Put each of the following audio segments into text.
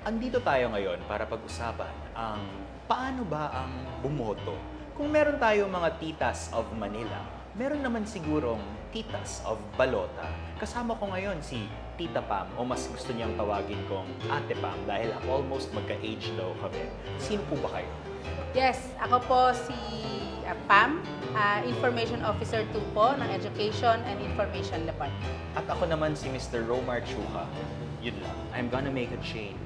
Andito tayo ngayon para pag-usapan ang paano ba ang bumoto. Kung meron tayo mga titas of Manila, meron naman sigurong titas of Balota. Kasama ko ngayon si Tita Pam o mas gusto niyang tawagin kong Ate Pam dahil almost magka-age daw kami. Sino po ba kayo? Yes, ako po si uh, Pam, uh, Information Officer 2 po ng Education and Information Department. At ako naman si Mr. Romar Chuka. Yun lang. I'm gonna make a change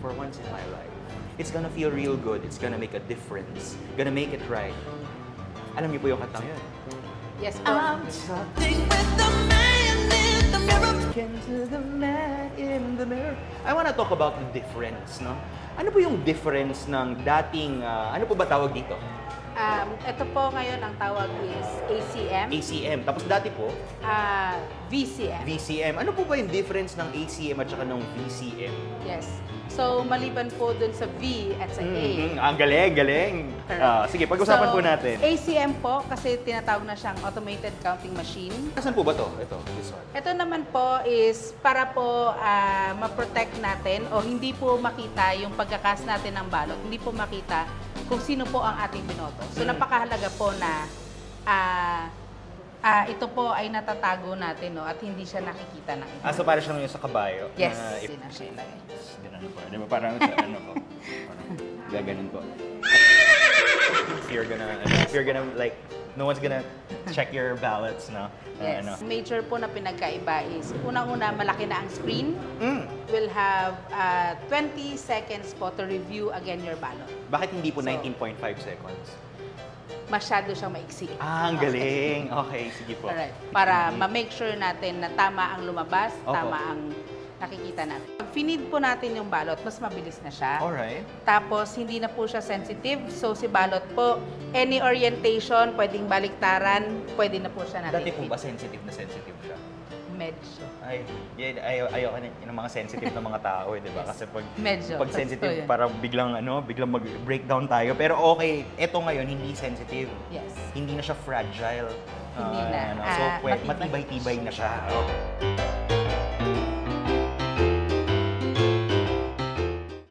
for once in my life. It's gonna feel real good. It's gonna make a difference. Gonna make it right. Alam niyo po yung katang yun? Yes po. talking with the man in the mirror. to the man in the mirror. I wanna talk about the difference, no? Ano po yung difference ng dating, ah, ano po ba tawag dito? Um, ito po ngayon ang tawag is ACM, ACM. Tapos dati po, uh, VCM. VCM. Ano po ba yung difference ng ACM at saka ng VCM? Yes. So, maliban po dun sa V at sa A. Mhm, Ang galing, galing. Ah, sige, pag-usapan So, po natin. ACM po kasi tinatawag na siyang Automated Counting Machine. Nasaan po ba to? Ito, this one. Ito naman po is para po ah, ma-protect natin o hindi po makita yung pagkakas natin ng balot. Hindi po makita kung sino po ang ating binoto. So napakahalaga po na ah, ah, ito po ay natatago natin no, at hindi siya nakikita ng iba. Ah, so para siyang yung sa kabayo. Yes, na if- yun ang siya ilagay. Ganun po. Di ba parang sa ano po? Parang gaganon po. If you're gonna, ano, if you're gonna like, no one's gonna check your ballots, no? Ah, Yes. ano. Major po na pinagkaiba is unang-una malaki na ang screen. Mm. Will have ah, 20 seconds po to review again your ballot. Bakit hindi po So- 19.5 seconds? Masyado siyang maiksi. Ah, ang galing. Okay, sige po. Alright. Para ma-make sure natin na tama ang lumabas, Opo. tama ang nakikita natin. Pag finid po natin yung balot, mas mabilis na siya. Alright. Tapos, hindi na po siya sensitive. So, si balot po, any orientation, pwedeng baliktaran, pwede na po siya natin. Dati po ba sensitive na sensitive siya? Medyo. Ay, yun, ayaw, ayaw ka ng mga sensitive na mga tao, eh, di ba? Kasi pag, Medyo. pag Totoo sensitive, yun. parang biglang, ano, biglang mag-breakdown tayo. Pero okay, eto ngayon, hindi sensitive. Yes. Hindi na siya fragile. Hindi Ah, na. ano, so, Ah, pwe- matibay. matibay-tibay na siya. Okay.